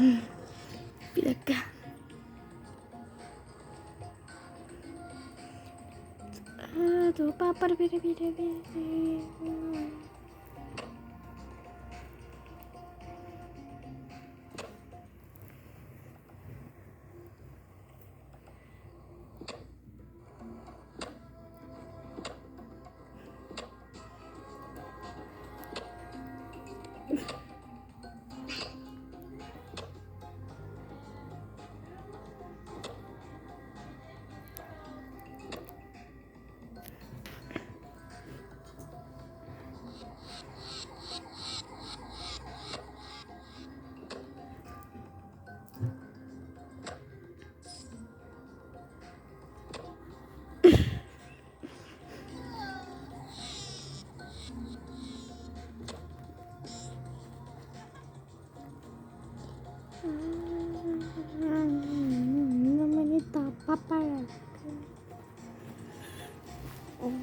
Bir. Aduh, papar biri biri biri.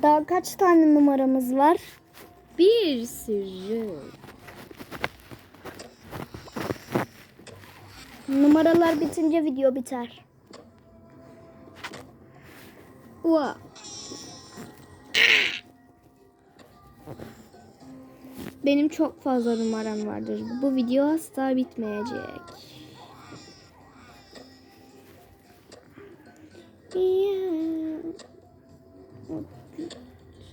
Daha kaç tane numaramız var? Bir sürü. Numaralar bitince video biter. Wow. Benim çok fazla numaram vardır. Bu video asla bitmeyecek. Yeah.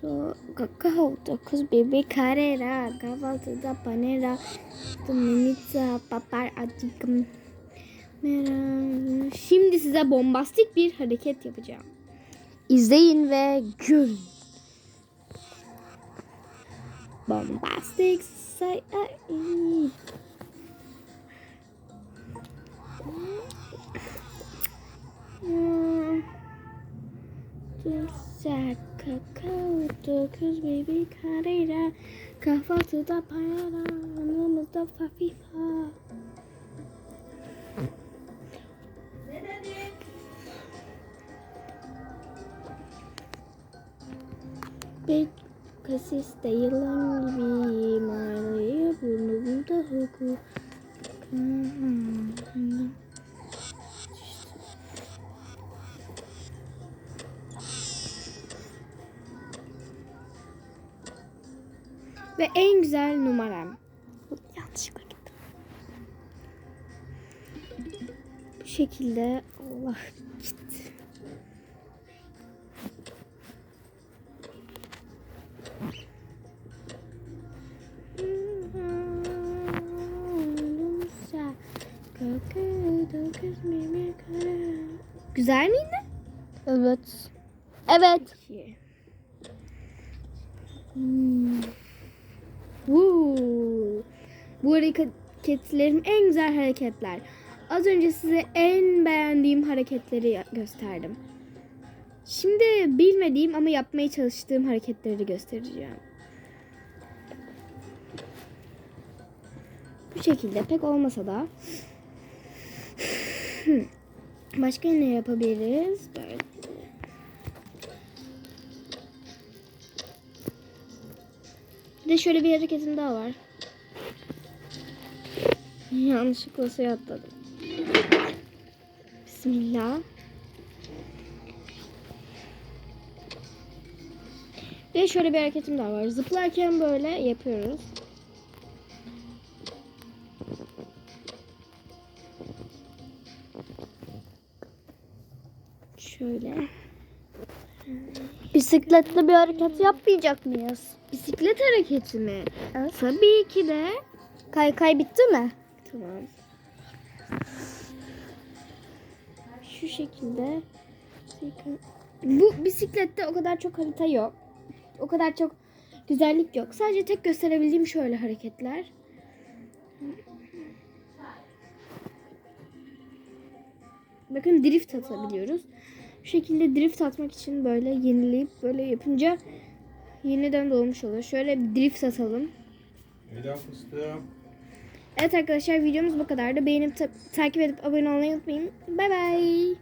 So, kakao, dokuz bebek karera, kahvaltıda panera, dominica, papar. Mera. Şimdi size bombastik bir hareket yapacağım. İzleyin ve gülün. Bombastic say Güzel kakao dokuz baby karera Kahvaltıda payara Yanımızda fafifa Bir kasiste yılan gibi mağaraya burnumda huku. Ve en güzel numaram. Yanlışlıkla gittim. Bu şekilde Allah gitti. Güzel miydi? Evet. Evet. Hmm. Woo. Bu hareketlerim en güzel hareketler. Az önce size en beğendiğim hareketleri gösterdim. Şimdi bilmediğim ama yapmaya çalıştığım hareketleri göstereceğim. Bu şekilde pek olmasa da başka ne yapabiliriz? Böyle. De şöyle bir hareketim daha var. Yanlışlıkla suya atladım. Bismillah. De şöyle bir hareketim daha var. Zıplarken böyle yapıyoruz. Şöyle. Bisikletle bir hareket yapmayacak mıyız? Bisiklet hareketi mi? Evet. Tabii ki de. Kaykay bitti mi? Tamam. Şu şekilde. Bu bisiklette o kadar çok harita yok. O kadar çok güzellik yok. Sadece tek gösterebildiğim şöyle hareketler. Bakın drift atabiliyoruz. Şu şekilde drift atmak için böyle yenileyip böyle yapınca yeniden dolmuş oluyor. Şöyle bir drift atalım. Ela fıstığım. Evet arkadaşlar videomuz bu kadardı. Beğenip ta- takip edip abone olmayı unutmayın. Bay bay.